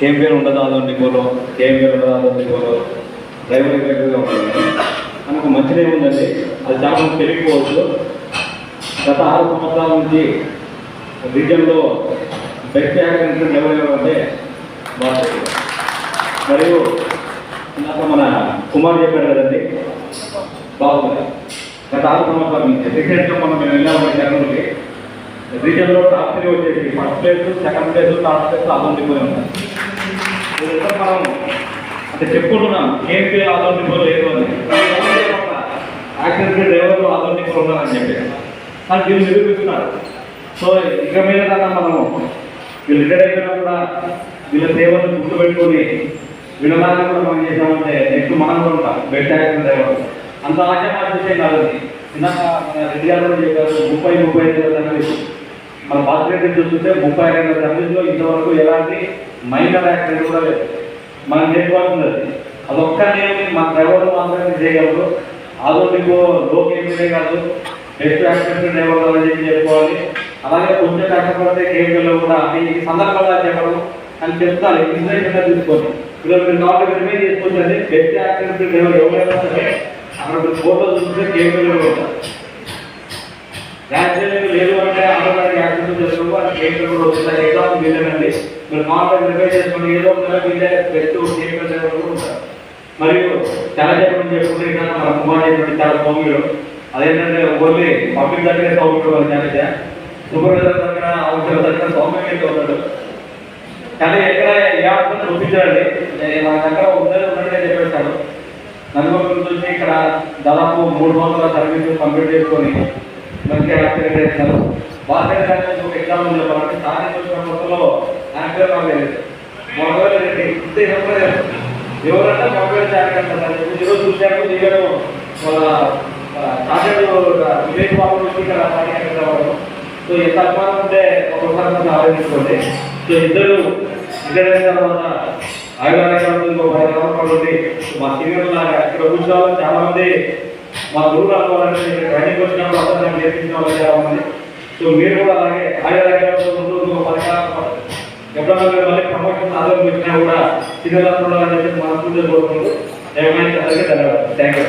Kmpl ఉండదు ఆదోన్ డిపోలో kmpl ఉండదు ఆదోన్ డిపోలో డ్రైవర్ ఎఫెక్టివ్గా ఉంటుంది మనకు మంచిదే ఉందండి అది చాలా మంది తెలియకపోవచ్చు గత ఆరు సంవత్సరాల నుంచి రీజన్లో బెస్ట్ యాక్సిడెంట్ ఎవరు అంటే బాగుంది మరియు ఇందాక మన కుమార్ చెప్పాడు కదండి బాగుంది గత ఆరు సంవత్సరాల నుంచి రీసెంట్గా మనం మేము వెళ్ళాము జర్నల్కి రీజన్లో టాప్ త్రీ వచ్చేసి first place second place third place ఆదోండిపోయి ఉన్నాయి. ఇదంతా మనం అంటే చెప్పుకుంటున్నాం కేంపీ ఆదోండిపో లేదు అని. యాక్సిడెంట్ డ్రైవర్లు ఆదోండిపో ఉన్నారని చెప్పి. కానీ దీన్ని నిరూపిస్తున్నారు. సో ఇక మీద కన్నా మనము వీళ్ళు రిటైర్ అయిపోయినా కూడా వీళ్ళ సేవలు గుర్తుపెట్టుకొని వీళ్ళలాగా కూడా మనం చేసామంటే నెక్స్ట్ మనం కూడా ఉంటాం బెడ్ యాక్సిడెంట్ డ్రైవర్. అంత ఆచరణ విషయం కాదు ఇందాక మన రెడ్డి గారు కూడా చెప్పారు ముప్పై ముప్పై ఐదు సర్వీస్ మన పాజిటివ్ చూస్తుంటే ముప్పై ఐదు సర్వీస్లో ఇంతవరకు ఎలాంటి మైనర్ యాక్సిడెంట్ కూడా లేదు. మనం చేసుకోవాల్సింది అది అదొక్క నియమం మన డ్రైవర్లు మాత్రమే చేయగలరు. ఆదోటికో లోకి ఏమీ కాదు. బెస్ట్ యాక్సిడెంట్ డ్రైవర్ అని చెప్పి చెప్పుకోవాలి. అలాగే కొంచెం కష్టపడితే కేవీలో కూడా ఈ సందర్భంగా చెప్పడం అని చెప్తారు. ఇన్సూరెన్స్ తీసుకోండి ఇప్పుడు మీరు నాలుగు రిమైన్ చేసుకోవచ్చండి బెస్ట్ యాక్సిడెంట్ డ్రైవర్ ఎవరైనా సరే అక్కడ ఫోటో చూస్తే కేవీలో ఉంటారు. యాక్సిడెంట్ లేదు అంటే అక్కడ యాక్సిడెంట్ చేసినప్పుడు అది కేవీలో కూడా ఎగ్జామ్ ఏదో ఒక వీళ్ళే ఉంటారు మరియు చాలా చెప్పుకుంటే ఇక్కడ మన కుమార్ చాలా సౌమ్యుడు అదేంటంటే ఓన్లీ పబ్లిక్ దగ్గరే సౌమ్యుడు అని సూపర్వైజర్ దగ్గర అవసరం దగ్గర సౌమ్యం కానీ ఎక్కడ ఏ ఆప్షన్ చూపించాడండి నా దగ్గర ఉందని ఉన్నట్టే చెప్పేశాడు నలుగురు చూసి ఇక్కడ దాదాపు మూడు వందల సర్వీసులు కంప్లీట్ చేసుకొని మంచిగా యాక్సిడెంట్ చేశారు బాస్కెట్ బ్యాగ్ ఒక ఎగ్జామ్ ఉంది కాబట్టి సాధన వచ్చిన మొత్తంలో యాక్సిడెంట్ అవ్వలేదు మొదలు రెడ్డి ఇంతే చెప్పలేదు ఎవరంటే మొబైల్ జాగ్రత్త ఈరోజు చూశారు దిగారు తాజాడు వివేక్ బాబు ఇక్కడ సో ఎంత అభిమానం ఉంటే ఒకసారి మనం ఆలోచించుకోండి. సో ఇద్దరు ఇద్దరు తర్వాత ఆయుర్వేదాలు ఇంకో పది పడుతుంది మా సీనియర్ లాగా ఇక్కడ కూర్చోవాలి. చాలా మంది మా గురువు అనుకోవాలంటే ట్రైనింగ్ వచ్చినప్పుడు అందరూ నాకు నేర్పించిన వాళ్ళు చాలా మంది. సో మీరు కూడా అలాగే ఆయుర్వేదాలు ముందు ఇంకో పది కాలం ఎప్పుడన్నా మీరు మళ్ళీ ప్రమోషన్ ఆదరణ వచ్చినా కూడా సీనియర్ ఉండాలని చెప్పి మనస్ఫూర్తిగా కోరుకుంటూ ఏమైనా ధన్యవాదాలు థ్యాంక్ యూ